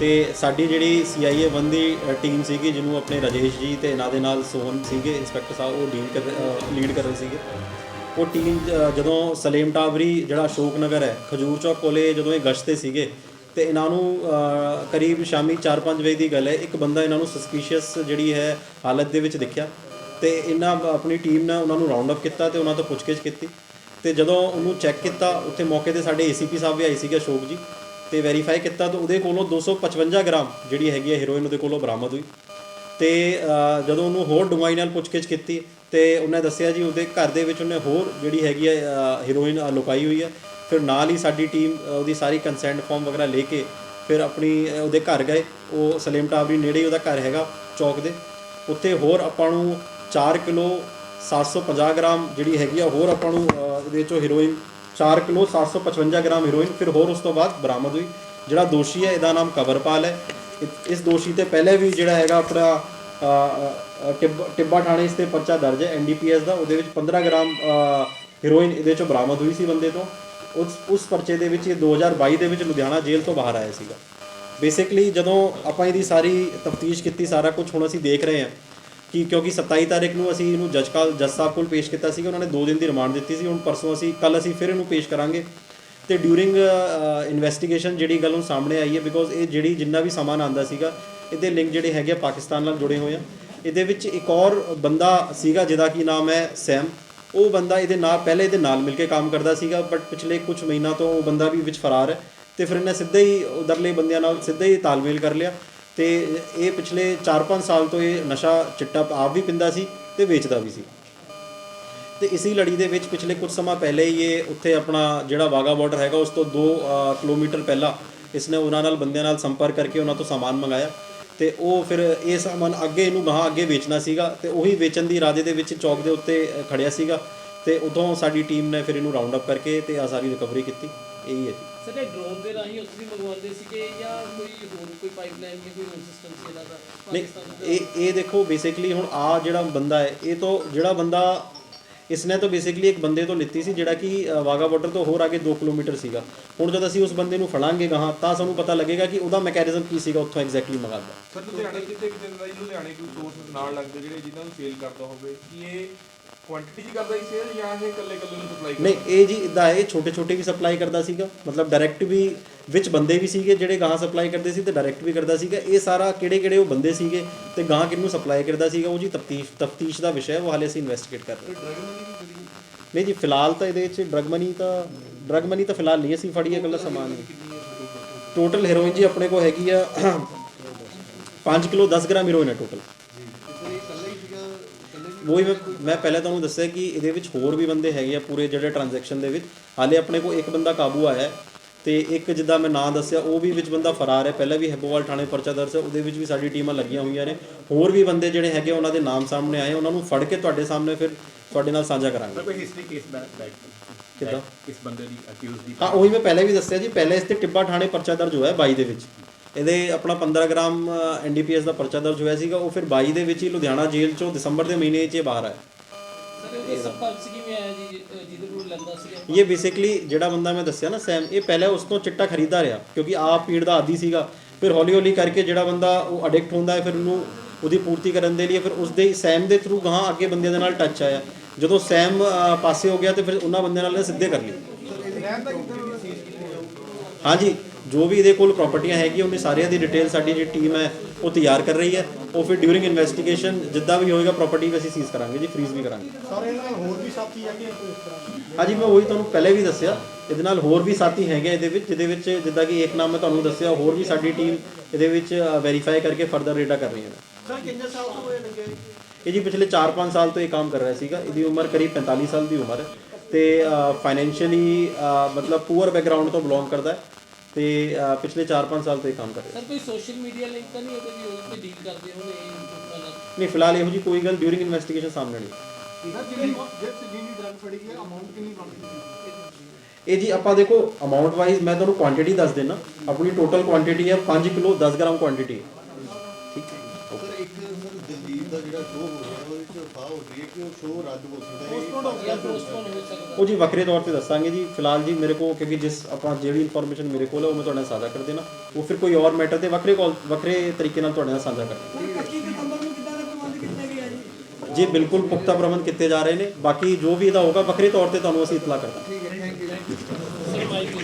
ਤੇ ਸਾਡੀ ਜਿਹੜੀ ਸੀਆਈਏ 1 ਦੀ ਟੀਮ ਸੀਗੀ, ਜਿਹਨੂੰ ਆਪਣੇ ਰਾਜੇਸ਼ ਜੀ ਤੇ ਇਹਨਾਂ ਦੇ ਨਾਲ ਸੋਹਨ ਸੀਗੇ ਇੰਸਪੈਕਟਰ ਸਾਹਿਬ, ਉਹ ਡੀਲ ਕਰ ਲੀਡ ਕਰ ਰਹੇ ਸੀਗੇ। ਉਹ ਟੀਮ ਜਦੋਂ ਸਲੇਮ ਟਾਵਰੀ, ਜਿਹੜਾ ਅਸ਼ੋਕ ਨਗਰ ਹੈ, ਖਜੂਰ ਚੌਕ ਕੋਲੇ ਜਦੋਂ ਇਹ ਗਸ਼ਤ ਤੇ ਸੀਗੇ, ਤੇ ਇਹਨਾਂ ਨੂੰ ਕਰੀਬ ਸ਼ਾਮੀ 4-5 ਵਜੇ ਦੀ ਗੱਲ ਹੈ, ਇੱਕ ਬੰਦਾ ਇਹਨਾਂ ਨੂੰ ਸਸਪੀਸ਼ੀਅਸ ਜਿਹੜੀ ਹੈ ਹਾਲਤ ਦੇ ਵਿੱਚ ਦਿਖਿਆ ਤੇ ਇਹਨਾਂ ਆਪਣੀ ਟੀਮ ਨੇ ਉਹਨਾਂ ਨੂੰ ਰਾਉਂਡ ਅਪ ਕੀਤਾ ਤੇ ਉਹਨਾਂ ਤੋਂ ਪੁੱਛਗਿੱਛ ਕੀਤੀ ਤੇ ਜਦੋਂ ਉਹਨੂੰ ਚੈੱਕ ਕੀਤਾ, ਉੱਥੇ ਮੌਕੇ ਤੇ ਸਾਡੇ ਏਸੀਪੀ ਸਾਹਿਬ ਵੀ ਆਏ ਸੀਗੇ, ਅਸ਼ੋਕ ਜੀ। ਤੇ ਵੈਰੀਫਾਈ ਕੀਤਾ ਤਾਂ ਉਹਦੇ ਕੋਲੋਂ 255 ਗ੍ਰਾਮ ਜਿਹੜੀ ਹੈਗੀ ਹੈ ਹੀਰੋਇਨ ਉਹਦੇ ਕੋਲੋਂ ਬਰਾਮਦ ਹੋਈ। ਤੇ ਜਦੋਂ ਉਹਨੂੰ ਹੋਰ ਡੂੰਘਾਈ ਨਾਲ ਪੁੱਛਗਿੱਛ ਕੀਤੀ, ਤੇ ਉਹਨੇ ਦੱਸਿਆ ਜੀ ਉਹਦੇ ਘਰ ਦੇ ਵਿੱਚ ਉਹਨੇ ਹੋਰ ਜਿਹੜੀ ਹੈਗੀ ਹੈ ਹੀਰੋਇਨ ਲੁਕਾਈ ਹੋਈ ਹੈ। ਫਿਰ ਨਾਲ ਹੀ ਸਾਡੀ ਟੀਮ ਉਹਦੀ ਸਾਰੀ ਕੰਸੈਂਟ ਫਾਰਮ ਵਗੈਰਾ ਲੈ ਕੇ ਫਿਰ ਆਪਣੀ ਉਹਦੇ ਘਰ ਗਏ। ਉਹ ਸਲੇਮ ਟਾਵਰੀ ਨੇੜੇ ਹੀ ਉਹਦਾ ਘਰ ਹੈਗਾ, ਚੌਕ ਦੇ। ਉੱਥੇ ਹੋਰ ਆਪਾਂ ਨੂੰ 4 ਕਿਲੋ 750 ਗ੍ਰਾਮ ਜਿਹੜੀ ਹੈਗੀ ਆ, ਹੋਰ ਆਪਾਂ ਨੂੰ ਇਹਦੇ ਚੋਂ ਹੀਰੋਇਨ 4 ਕਿਲੋ 755 ਗ੍ਰਾਮ ਹੀਰੋਇਨ ਫਿਰ ਹੋਰ ਉਸ ਤੋਂ ਬਾਅਦ ਬਰਾਮਦ ਹੋਈ। ਜਿਹੜਾ ਦੋਸ਼ੀ ਹੈ, ਇਹਦਾ ਨਾਮ ਕਵਰਪਾਲ ਹੈ। ਇਸ ਦੋਸ਼ੀ ਤੇ ਪਹਿਲੇ ਵੀ ਜਿਹੜਾ ਹੈਗਾ ਆਪਣਾ ਟਿੱਬ- ਟਿੱਬਾ ਥਾਣੇ ਇਸ ਤੇ ਪਰਚਾ ਦਰਜ ਹੈ ਐਨਡੀਪੀਐਸ ਦਾ। ਉਹਦੇ ਵਿੱਚ 15 ਗ੍ਰਾਮ ਹੀਰੋਇਨ ਇਹਦੇ ਚੋਂ ਬਰਾਮਦ ਹੋਈ ਸੀ ਬੰਦੇ ਤੋਂ। ਉਸ ਉਸ ਪਰਚੇ ਦੇ ਵਿੱਚ ਇਹ 2022 ਦੇ ਵਿੱਚ ਲੁਧਿਆਣਾ ਜੇਲ੍ਹ ਤੋਂ ਬਾਹਰ ਆਇਆ ਸੀਗਾ। ਬੇਸਿਕਲੀ ਜਦੋਂ ਆਪਾਂ ਇਹਦੀ ਸਾਰੀ ਤਫਤੀਸ਼ ਕੀਤੀ, ਸਾਰਾ ਕੁਝ ਹੁਣ ਅਸੀਂ ਦੇਖ ਰਹੇ ਹਾਂ ਕਿ ਕਿਉਂਕਿ 27 ਤਾਰੀਖ ਨੂੰ ਅਸੀਂ ਇਹਨੂੰ ਜੱਜ ਕਾਲ ਜੱਜ ਸਾਹਿਬ ਕੋਲ ਪੇਸ਼ ਕੀਤਾ ਸੀਗਾ, ਉਹਨਾਂ ਨੇ 2 ਦਿਨ ਦੀ ਰਿਮਾਂਡ ਦਿੱਤੀ ਸੀ, ਹੁਣ ਪਰਸੋਂ ਅਸੀਂ ਕੱਲ ਅਸੀਂ ਫਿਰ ਇਹਨੂੰ ਪੇਸ਼ ਕਰਾਂਗੇ। ਤੇ ਡਿਊਰਿੰਗ ਇਨਵੈਸਟੀਗੇਸ਼ਨ ਜਿਹੜੀ ਗੱਲ ਹੁਣ ਸਾਹਮਣੇ ਆਈ ਹੈ ਬਿਕੋਜ਼ ਇਹ ਜਿਹੜੀ ਜਿੰਨਾ ਵੀ ਸਮਾਨ ਆਂਦਾ ਸੀਗਾ, ਇਹਦੇ ਲਿੰਕ ਜਿਹੜੇ ਹੈਗੇ ਆ ਪਾਕਿਸਤਾਨ ਨਾਲ ਜੁੜੇ ਹੋਏ ਆ। ਇਹਦੇ ਵਿੱਚ ਇੱਕ ਹੋਰ ਬੰਦਾ ਸੀਗਾ ਜਿਹਦਾ ਕੀ ਨਾਮ ਹੈ ਸੈਮ। ਉਹ ਬੰਦਾ ਇਹਦੇ ਨਾਲ ਪਹਿਲੇ ਇਹਦੇ ਨਾਲ ਮਿਲ ਕੇ ਕੰਮ ਕਰਦਾ ਸੀਗਾ ਬਟ ਪਿਛਲੇ ਕੁਝ ਮਹੀਨਾ ਤੋਂ ਉਹ ਬੰਦਾ ਵੀ ਵਿੱਚ ਫਰਾਰ ਹੈ। ਤੇ ਫਿਰ ਇਹਨੇ ਸਿੱਧਾ ਹੀ ਉਧਰਲੇ ਬੰਦਿਆਂ ਨਾਲ ਸਿੱਧਾ ਹੀ ਤਾਲਮੇਲ ਕਰ ਲਿਆ। ਤੇ ਇਹ ਪਿਛਲੇ 4-5 ਸਾਲ ਤੋਂ ਇਹ ਨਸ਼ਾ ਚਿੱਟਾ ਆਪ ਵੀ ਪਿੰਦਾ ਸੀ ਤੇ ਵੇਚਦਾ ਵੀ ਸੀ। ਤੇ ਇਸੀ ਲੜੀ ਦੇ ਵਿੱਚ ਪਿਛਲੇ ਕੁਝ ਸਮਾਂ ਪਹਿਲੇ ਹੀ ਇਹ ਉੱਥੇ ਆਪਣਾ ਜਿਹੜਾ ਵਾਗਾ ਬਾਰਡਰ ਹੈਗਾ ਉਸ ਤੋਂ 2 ਕਿਲੋਮੀਟਰ ਪਹਿਲਾਂ ਇਸਨੇ ਉਹਨਾਂ ਨਾਲ ਬੰਦਿਆਂ ਨਾਲ ਸੰਪਰਕ ਕਰਕੇ ਉਹਨਾਂ ਤੋਂ ਸਾਮਾਨ ਮੰਗਾਇਆ। ਤੇ ਉਹ ਫਿਰ ਇਹ ਸਾਮਾਨ ਅੱਗੇ ਇਹਨੂੰ ਗਾਹਾਂ ਅੱਗੇ ਵੇਚਣਾ ਸੀਗਾ ਤੇ ਉਹੀ ਵੇਚਣ ਦੀ ਇਰਾਦੇ ਦੇ ਵਿੱਚ ਚੌਕ ਦੇ ਉੱਤੇ ਅ, ਖੜਿਆ ਸੀਗਾ ਤੇ ਉਦੋਂ ਸਾਡੀ ਟੀਮ ਨੇ ਫਿਰ ਇਹਨੂੰ ਰਾਉਂਡ ਅਪ ਕਰਕੇ ਤੇ ਆ ਸਾਰੀ ਰਿਕਵਰੀ ਕੀਤੀ। ਇਹੀ ਹੈ ਜੀ। ਸਰ ਇਹ ਡਰੋਨ ਦੇ ਰਾਹੀਂ ਉਸ ਵੀ ਮੰਗਵਾਉਂਦੇ ਸੀਗੇ ਜਾਂ ਕੋਈ ਹੋਰ ਕੋਈ ਪਾਈਪਲਾਈਨ ਜਾਂ ਕੋਈ ਹੋਰ ਸਿਸਟਮ ਸੀ ਇਹਨਾਂ ਦਾ ਨਹੀਂ ਪਾਕਿਸਤਾਨ ਦਾ? ਇਹ ਇਹ ਦੇਖੋ ਬੇਸਿਕਲੀ ਹੁਣ ਆ ਜਿਹੜਾ ਬੰਦਾ ਹੈ ਇਹ ਤੋਂ ਜਿਹੜਾ ਬੰਦਾ ਇਸਨੇ ਤਾਂ ਬੇਸਿਕਲੀ ਇੱਕ ਬੰਦੇ ਤੋਂ ਲਿੱਤੀ ਸੀ ਜਿਹੜਾ ਕਿ ਅ, ਵਾਗਾ ਬਾਰਡਰ ਤੋਂ ਹੋਰ ਅੱਗੇ 2 ਕਿਲੋਮੀਟਰ ਸੀਗਾ। ਹੁਣ ਜਦ ਅਸੀਂ ਉਸ ਬੰਦੇ ਨੂੰ ਫੜਾਂਗੇ ਗਾਹਾਂ ਤਾਂ ਸਾਨੂੰ ਪਤਾ ਲੱਗੇਗਾ ਕਿ ਉਹਦਾ ਮੈਕੈਨਿਜ਼ਮ ਕੀ ਸੀਗਾ ਉੱਥੋਂ ਐਗਜ਼ੈਕਟਲੀ ਮੰਗਾਦਾ ਸਰ ਲੁਧਿਆਣੇ ਕਿਤੇ ਕਿਤੇ ਦਾ ਲੁਧਿਆਣੇ ਕੋਈ ਸੋਰਸ ਨਾਲ ਲੱਗਦੇ ਜਿਹੜੇ ਜਿਨ੍ਹਾਂ ਨੂੰ ਸੇਲ ਕਰਦਾ ਹੋਵੇ ਕੀ ਇਹ ਕੁਆਂਟੀਟੀ ਚ ਕਰਦਾ ਹੀ ਸੇਲ ਜਾਂ ਇਹ ਇਕੱਲੇ ਇਕੱਲੇ ਨੂੰ ਸਪਲਾਈ ਨਹੀਂ ਇਹ ਜੀ ਇਦਾਂ ਹੈ ਛੋਟੇ ਛੋਟੇ ਵੀ ਸਪਲਾਈ ਕਰਦਾ ਸੀਗਾ ਮਤਲਬ ਡਾਇਰੈਕਟ ਵੀ ਵਿੱਚ ਬੰਦੇ ਵੀ ਸੀਗੇ ਜਿਹੜੇ ਗਾਹਾਂ ਸਪਲਾਈ ਕਰਦੇ ਸੀ ਤੇ ਡਾਇਰੈਕਟ ਵੀ ਕਰਦਾ ਸੀਗਾ। ਇਹ ਸਾਰਾ ਕਿਹੜੇ ਕਿਹੜੇ ਉਹ ਬੰਦੇ ਸੀਗੇ ਤੇ ਗਾਹਾਂ ਕਿਹਨੂੰ ਸਪਲਾਈ ਕਰਦਾ ਸੀਗਾ ਉਹ ਜੀ ਤਫਤੀਸ਼ ਤਫਤੀਸ਼ ਦਾ ਵਿਸ਼ਾ ਹੈ ਉਹ ਹਾਲੇ ਅਸੀਂ ਇਨਵੈਸਟੀਗੇਟ ਕਰ ਰਹੇ ਹਾਂ। ਨਹੀਂ ਜੀ ਫਿਲਹਾਲ ਤਾਂ ਇਹਦੇ ਵਿੱਚ ਡਰਗ ਮਨੀ ਤਾਂ ਡਰਗ ਮਨੀ ਤਾਂ ਫਿਲਹਾਲ ਨਹੀਂ ਅਸੀਂ ਫੜੀ ਹੈ ਇਕੱਲਾ ਸਮਾਨ ਟੋਟਲ ਹੈਰੋਇਨ ਜੀ ਆਪਣੇ ਕੋਲ ਹੈਗੀ ਆ 5 ਕਿਲੋ 10 ਗ੍ਰਾਮ ਹੈਰੋਇਨ ਹੈ ਟੋਟਲ ਵਹੀ ਮੈਂ ਮੈਂ ਪਹਿਲਾਂ ਤੁਹਾਨੂੰ ਦੱਸਿਆ ਕਿ ਇਹਦੇ ਵਿੱਚ ਹੋਰ ਵੀ ਬੰਦੇ ਹੈਗੇ ਆ ਪੂਰੇ ਜਿਹੜੇ ਟ੍ਰਾਂਜੈਕਸ਼ਨ ਦੇ ਵਿੱਚ। ਹਾਲੇ ਆਪਣੇ ਕੋਲ ਇੱਕ ਬੰਦਾ ਕਾਬੂ ਆਇਆ ਹੈ ਤੇ ਇੱਕ ਜਿੱਦਾਂ ਮੈਂ ਨਾਂ ਦੱਸਿਆ ਉਹ ਵੀ ਵਿੱਚ ਬੰਦਾ ਫਰਾਰ ਹੈ। ਪਹਿਲਾਂ ਵੀ ਹੈਬੋਵਾਲ ਥਾਣੇ ਪਰਚਾ ਦਰਜ ਹੈ ਉਹਦੇ ਵਿੱਚ ਵੀ ਸਾਡੀ ਟੀਮਾਂ ਲੱਗੀਆਂ ਹੋਈਆਂ ਨੇ। ਹੋਰ ਵੀ ਬੰਦੇ ਜਿਹੜੇ ਹੈਗੇ ਉਹਨਾਂ ਦੇ ਨਾਮ ਸਾਹਮਣੇ ਆਏ ਉਹਨਾਂ ਨੂੰ ਫੜ ਕੇ ਤੁਹਾਡੇ ਸਾਹਮਣੇ ਫਿਰ ਤੁਹਾਡੇ ਨਾਲ ਸਾਂਝਾ ਕਰਾਂਗੇ। ਕੋਈ ਹਿਸਟਰੀ ਕੇਸ ਬੈਕ ਬੈਕ ਕਿੱਦਾਂ? ਇਸ ਬੰਦੇ ਦੀ ਅਕਿਊਜ਼ ਦੀ ਹਾਂ ਉਹੀ ਮੈਂ ਪਹਿਲਾਂ ਵੀ ਦੱਸਿਆ ਜੀ। ਪਹਿਲਾਂ ਇਸ ਤੇ ਟਿੱਬਾ ਥਾਣੇ ਪਰਚਾ ਦਰਜ ਹੋਇਆ 22 ਦੇ ਵਿੱਚ। ਇਹਦੇ ਆਪਣਾ 15 ਗ੍ਰਾਮ ਐਨਡੀਪੀਐਸ ਦਾ ਪਰਚਾ ਦਰਜ ਹੋਇਆ ਸੀਗਾ। ਉਹ ਫਿਰ 22 ਦੇ ਵਿੱਚ ਹੀ ਲੁਧਿਆਣਾ ਜੇਲ੍ਹ ਚੋਂ ਦਸੰਬਰ ਦੇ ਮਹੀਨੇ 'ਚ ਇਹ ਬਾਹਰ ਆਇਆ। ਇਹ ਬੇਸਿਕਲੀ ਜਿਹੜਾ ਬੰਦਾ ਮੈਂ ਦੱਸਿਆ ਨਾ ਸੈਮ ਇਹ ਪਹਿਲਾਂ ਉਸ ਤੋਂ ਚਿੱਟਾ ਖਰੀਦਾ ਰਿਹਾ ਕਿਉਂਕਿ ਆਪ ਪੀੜ ਦਾ ਆਦੀ ਸੀਗਾ। ਫਿਰ ਹੌਲੀ ਹੌਲੀ ਕਰਕੇ ਜਿਹੜਾ ਬੰਦਾ ਉਹ ਅਡਿਕਟ ਹੁੰਦਾ ਹੈ ਫਿਰ ਉਹਨੂੰ ਉਹਦੀ ਪੂਰਤੀ ਕਰਨ ਦੇ ਲਈ ਫਿਰ ਉਸ ਦੇ ਸੈਮ ਦੇ ਥਰੂ ਗਾਹਾਂ ਅੱਗੇ ਬੰਦਿਆਂ ਦੇ ਨਾਲ ਟੱਚ ਆਇਆ। ਜਦੋਂ ਸੈਮ ਪਾਸੇ ਹੋ ਗਿਆ ਤੇ ਫਿਰ ਉਹਨਾਂ ਬੰਦਿਆਂ ਨਾਲ ਸਿੱਧੇ ਕਰ ਲਈ ਹਾਂਜੀ। ਜੋ ਵੀ ਇਹਦੇ ਕੋਲ ਪ੍ਰਾਪਰਟੀਆਂ ਹੈਗੀਆਂ ਉਹਨੇ ਸਾਰਿਆਂ ਦੀ ਡਿਟੇਲ ਸਾਡੀ ਜਿਹੜੀ ਟੀਮ ਹੈ ਉਹ ਤਿਆਰ ਕਰ ਰਹੀ ਹੈ। ਉਹ ਫਿਰ ਡਿਊਰਿੰਗ ਇਨਵੈਸਟੀਗੇਸ਼ਨ ਜਿੱਦਾਂ ਵੀ ਹੋਏਗਾ ਪ੍ਰਾਪਰਟੀ ਵੀ ਅਸੀਂ ਸੀਜ਼ ਕਰਾਂਗੇ ਜੀ ਫ੍ਰੀਜ਼ ਵੀ ਕਰਾਂਗੇ। ਸਾਰੇ ਨਾਲ ਹੋਰ ਵੀ ਸਾਥੀ ਹੈਗੇ ਇਸ ਤਰ੍ਹਾਂ ਹਾਂਜੀ ਮੈਂ ਉਹੀ ਤੁਹਾਨੂੰ ਪਹਿਲੇ ਵੀ ਦੱਸਿਆ ਇਹਦੇ ਨਾਲ ਹੋਰ ਵੀ ਸਾਥੀ ਹੈਗੇ ਇਹਦੇ ਵਿੱਚ ਜਿਹਦੇ ਵਿੱਚ ਜਿੱਦਾਂ ਕਿ ਇੱਕ ਨਾਮ ਮੈਂ ਤੁਹਾਨੂੰ ਦੱਸਿਆ ਹੋਰ ਵੀ ਸਾਡੀ ਟੀਮ ਇਹਦੇ ਵਿੱਚ ਵੈਰੀਫਾਈ ਕਰਕੇ ਫਰਦਰ ਰੇਡਾ ਕਰ ਰਹੀ ਹੈ ਸਰ ਕਿੰਨੇ ਸਾਲ ਤੋਂ ਇਹ ਲੱਗੇ ਇਹ ਜੀ ਪਿਛਲੇ 4-5 ਸਾਲ ਤੋਂ ਇਹ ਕੰਮ ਕਰ ਰਿਹਾ ਸੀਗਾ ਇਹਦੀ ਉਮਰ ਕਰੀਬ 45 ਸਾਲ ਦੀ ਉਮਰ ਹੈ ਤੇ ਫਾਈਨੈਂਸ਼ੀਅਲੀ ਮਤਲਬ ਪੂਅਰ ਬੈਕਗ੍ਰਾਉਂਡ ਤੋਂ ਬਿਲੋਂਗ ਕਰਦਾ ਹੈ। ਤੇ ਪਿਛਲੇ 4-5 ਸਾਲ ਤੋਂ ਇਹ ਕੰਮ ਕਰ ਰਿਹਾ। ਸਰ ਕੋਈ ਸੋਸ਼ਲ ਮੀਡੀਆ ਲਿੰਕ ਤਾਂ ਨਹੀਂ ਉਹਦੇ ਵੀ ਉਹਦੇ ਤੇ ਡੀਲ ਕਰਦੇ ਹੋਣੇ ਇਹ ਨਾਲ ਨਹੀਂ ਫਿਲਹਾਲ ਇਹੋ ਜੀ ਕੋਈ ਗੱਲ ਡਿਊਰਿੰਗ ਇਨਵੈਸਟੀਗੇਸ਼ਨ ਸਾਹਮਣੇ ਨਹੀਂ। ਸਰ ਜਿਹੜੀ ਜਿਸ ਜਿੰਨੀ ਡਰਗ ਫੜੀ ਗਈ ਅਮਾਉਂਟ ਕਿੰਨੀ ਬਣਦੀ ਇਹ ਜੀ ਆਪਾਂ ਦੇਖੋ ਅਮਾਉਂਟ ਵਾਈਜ਼ ਮੈਂ ਤੁਹਾਨੂੰ ਕੁਆਂਟੀਟੀ ਦੱਸ ਦੇਣਾ ਆਪਣੀ ਟੋਟਲ ਕੁਆਂਟੀਟੀ ਹੈ 5 ਕਿਲੋ 10 ਗ੍ਰਾਮ ਕੁਆਂਟੀਟੀ ਠੀਕ ਹੈ। ਸਰ ਇੱਕ ਸਰ ਦਲਜੀਤ ਦਾ ਜਿਹੜਾ ਸ਼ੋਅ ਕਿ ਉਹ ਸ਼ੋਅ ਰੱਦ ਹੋ ਸਕਦਾ ਹੈ ਪੋਸਟਪੋਨ ਹੋ ਗਿਆ ਪੋਸਟਪੋਨ ਹੋ ਸਕਦਾ ਉਹ ਜੀ ਵੱਖਰੇ ਤੌਰ ਤੇ ਦੱਸਾਂਗੇ ਜੀ। ਫਿਲਹਾਲ ਜੀ ਮੇਰੇ ਕੋਲ ਕਿਉਂਕਿ ਜਿਸ ਆਪਾਂ ਜਿਹੜੀ ਇਨਫੋਰਮੇਸ਼ਨ ਮੇਰੇ ਕੋਲ ਹੈ ਉਹ ਮੈਂ ਤੁਹਾਡੇ ਨਾਲ ਸਾਂਝਾ ਕਰ ਦੇਣਾ। ਉਹ ਫਿਰ ਕੋਈ ਹੋਰ ਮੈਟਰ ਤੇ ਵੱਖਰੇ ਕਾਲ ਵੱਖਰੇ ਤਰੀਕੇ ਨਾਲ ਤੁਹਾਡੇ ਨਾਲ ਸਾਂਝਾ ਕਰਾਂਗੇ 25 ਦਸੰਬਰ ਨੂੰ ਕਿੱਦਾਂ ਦੇ ਪ੍ਰਬੰਧ ਕੀਤੇ ਗਏ ਆ ਜੀ? ਜੀ ਬਿਲਕੁਲ ਪੁਖਤਾ ਪ੍ਰਬੰਧ ਕੀਤੇ ਜਾ ਰਹੇ ਨੇ। ਬਾਕੀ ਜੋ ਵੀ ਇਹਦਾ ਹੋਗਾ ਵੱਖਰੇ ਤੌਰ ਤੇ ਤੁਹਾਨੂੰ ਅਸੀਂ ਇਤਲਾ ਕਰਾਂਗੇ ਠੀਕ ਹੈ ਥੈਂਕ ਯੂ ਸਰ ਮਾਈਕ